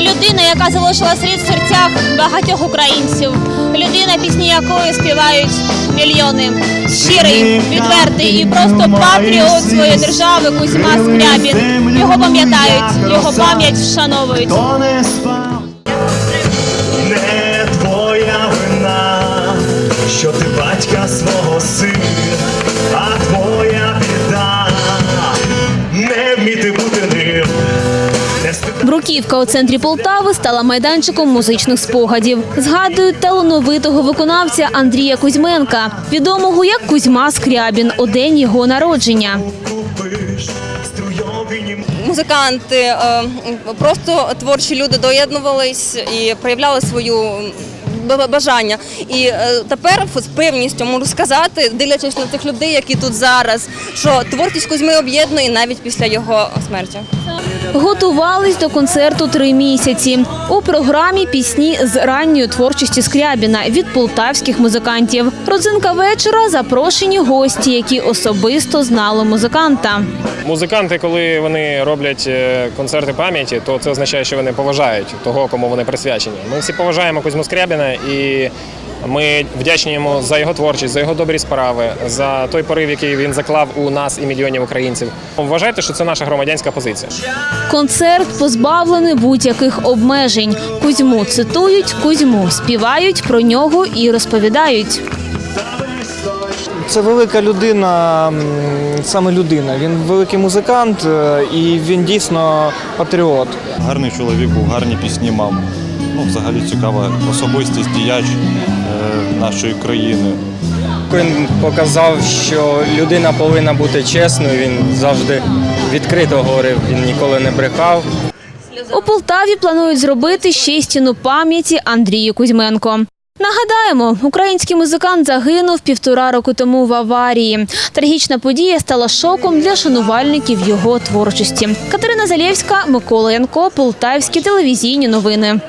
Людина, яка залишила слід в серцях багатьох українців. Людина, пісні якої співають мільйони. Щирий, відвертий і просто патріот своєї держави Кузьма Скрябін. Його пам'ятають, його пам'ять вшановують. Не твоя вина, що ти батька свого сина, а твоя біда не вміти бути Бруківка у центрі Полтави стала майданчиком музичних спогадів. Згадують талановитого виконавця Андрія Кузьменка, відомого як Кузьма Скрябін у день його народження. Музиканти, е, просто творчі люди доєднувались і проявляли свою бажання. І е, тепер з певністю можу сказати, дивлячись на тих людей, які тут зараз, що творчість Кузьми об'єднує навіть після його смерті. Готувались до концерту три місяці. У програмі пісні з ранньої творчості Скрябіна від полтавських музикантів. Родзинка вечора запрошені гості, які особисто знали музиканта. Музиканти, коли вони роблять е, концерти пам'яті, то це означає, що вони поважають того, кому вони присвячені. Ми всі поважаємо Кузьму Скрябіна і ми вдячні йому за його творчість, за його добрі справи, за той порив, який він заклав у нас і мільйонів українців. Вважайте, що це наша громадянська позиція. Концерт позбавлений будь-яких обмежень. Кузьму цитують, Кузьму співають про нього і розповідають. Це велика людина, саме людина. Він великий музикант е, і він дійсно патріот. Гарний чоловік був, гарні пісні мав. Ну, взагалі цікава особистість, діяч е, нашої країни. Він показав, що людина повинна бути чесною. Він завжди відкрито говорив, він ніколи не брехав. У Полтаві планують зробити ще й стіну пам'яті Андрію Кузьменко. Нагадаємо, український музикант загинув півтора року тому в аварії. Трагічна подія стала шоком для шанувальників його творчості. Катерина Залєвська, Микола Янко, Полтавські телевізійні новини.